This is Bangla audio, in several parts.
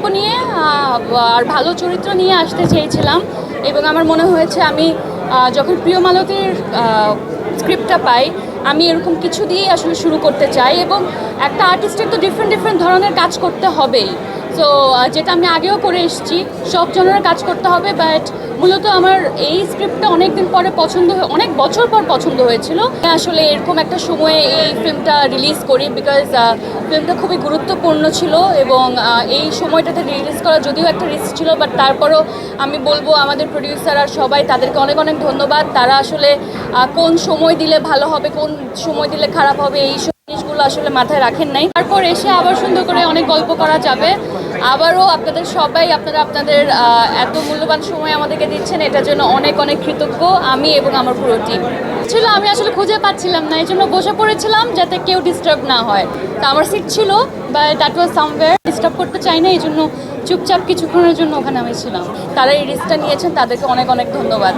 গল্প নিয়ে আর ভালো চরিত্র নিয়ে আসতে চেয়েছিলাম এবং আমার মনে হয়েছে আমি যখন প্রিয় মালতীর স্ক্রিপ্টটা পাই, আমি এরকম কিছু দিয়েই আসলে শুরু করতে চাই এবং একটা আর্টিস্টের তো ডিফারেন্ট ডিফারেন্ট ধরনের কাজ করতে হবেই। তো যেটা আমি আগেও করে এসেছি, সব জনের কাজ করতে হবে বাট মূলত আমার এই স্ক্রিপ্টটা অনেক দিন পরে পছন্দ হয়ে, অনেক বছর পর পছন্দ হয়েছিল। আসলে এরকম একটা সময়ে এই ফিল্মটা রিলিজ করি বিকজ ফিল্মটা খুবই গুরুত্বপূর্ণ ছিল এবং এই সময়টাতে রিলিজ করা যদিও একটা রিস্ক ছিল বাট তারপরও আমি বলব আমাদের প্রডিউসার আর সবাই তাদেরকে অনেক অনেক ধন্যবাদ। তারা আসলে কোন সময় দিলে ভালো হবে, কোন সময় দিলে খারাপ হবে, এই জিনিসগুলো আসলে মাথায় রাখেন নাই। তারপর এসে আবার সুন্দর করে অনেক গল্প করা যাবে। আবারও আপনাদের সবাই আপনারা আপনাদের এত মূল্যবান সময় আমাদেরকে দিচ্ছেন, এটার জন্য অনেক অনেক কৃতজ্ঞ আমি এবং আমার পুরো টিম ছিল, আমি আসলে খুঁজে পাচ্ছিলাম না এই জন্য বসে পড়েছিলাম যাতে কেউ ডিস্টার্ব না হয়। তা আমার সিট ছিল বা দ্যাট ওয়াজ সামওয়্যার ডিস্টার্ব করতে চাই না এই জন্য চুপচাপ কিছুক্ষণের জন্য ওখানে আমি ছিলাম। তারা এই রিস্কটা নিয়েছেন, তাদেরকে অনেক অনেক ধন্যবাদ।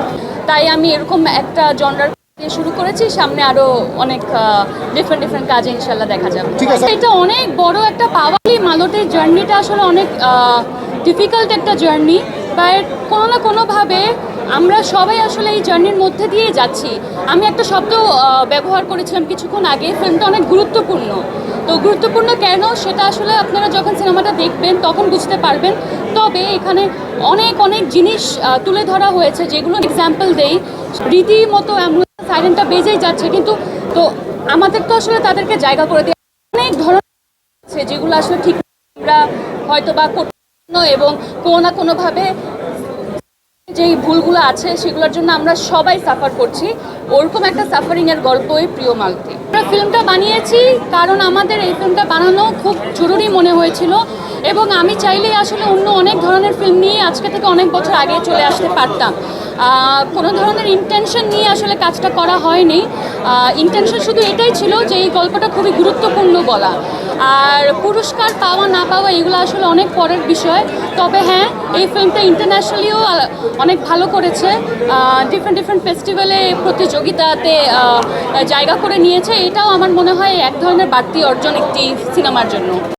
তাই আমি এরকম একটা জনরার দিয়ে শুরু করেছি সামনে আরও অনেক ডিফারেন্ট ডিফারেন্ট কাজে ইনশাল্লাহ দেখা যাবে। এটা অনেক বড় একটা পাওয়ারলি মালতের জার্নিটা আসলে অনেক ডিফিকাল্ট একটা জার্নি বাট কোনো না কোনোভাবে আমরা সবাই আসলে এই জার্নির মধ্যে দিয়ে যাচ্ছি। আমি একটা শব্দ ব্যবহার করেছিলাম কিছুক্ষণ আগে ফিল্মটা অনেক গুরুত্বপূর্ণ। তো গুরুত্বপূর্ণ কেন? সেটা আসলে আপনারা যখন সিনেমাটা দেখবেন তখন বুঝতে পারবেন। তবে এখানে অনেক অনেক জিনিস তুলে ধরা হয়েছে যেগুলো এক্সাম্পল দেই। রীতিমতো অ্যাম্বুলেন্স সাইরেনটা বেজেই যাচ্ছে, কিন্তু তো আমাদের তো আসলে তাদেরকে জায়গা করে দিয়ে অনেক ধরনের যেগুলো আসলে ঠিক আমরা হয়তো বা এবং কোনো না কোনোভাবে যেই ভুলগুলো আছে সেগুলোর জন্য আমরা সবাই সাফার করছি। ওরকম একটা সাফারিং সাফারিংয়ের গল্পই প্রিয় মালতি। আমরা ফিল্মটা বানিয়েছি কারণ আমাদের এই ফিল্মটা বানানো খুব জরুরি মনে হয়েছিল এবং আমি চাইলেই আসলে অন্য অনেক ধরনের ফিল্ম নিয়ে আজকে থেকে অনেক বছর আগে চলে আসতে পারতাম। কোনো ধরনের ইন্টেনশন নিয়ে আসলে কাজটা করা হয়নি। ইন্টেনশন শুধু এটাই ছিল যে এই গল্পটা খুবই গুরুত্বপূর্ণ বলা। আর পুরস্কার পাওয়া না পাওয়া এগুলো আসলে অনেক পরের বিষয়। তবে হ্যাঁ এই ফিল্মটা ইন্টারন্যাশনালিও অনেক ভালো করেছে। ডিফারেন্ট ডিফারেন্ট ফেস্টিভ্যালে প্রতিযোগিতাতে আহ, জায়গা করে নিয়েছে এটাও আমার মনে হয় এক ধরনের বাড়তি অর্জন একটি সিনেমার জন্য।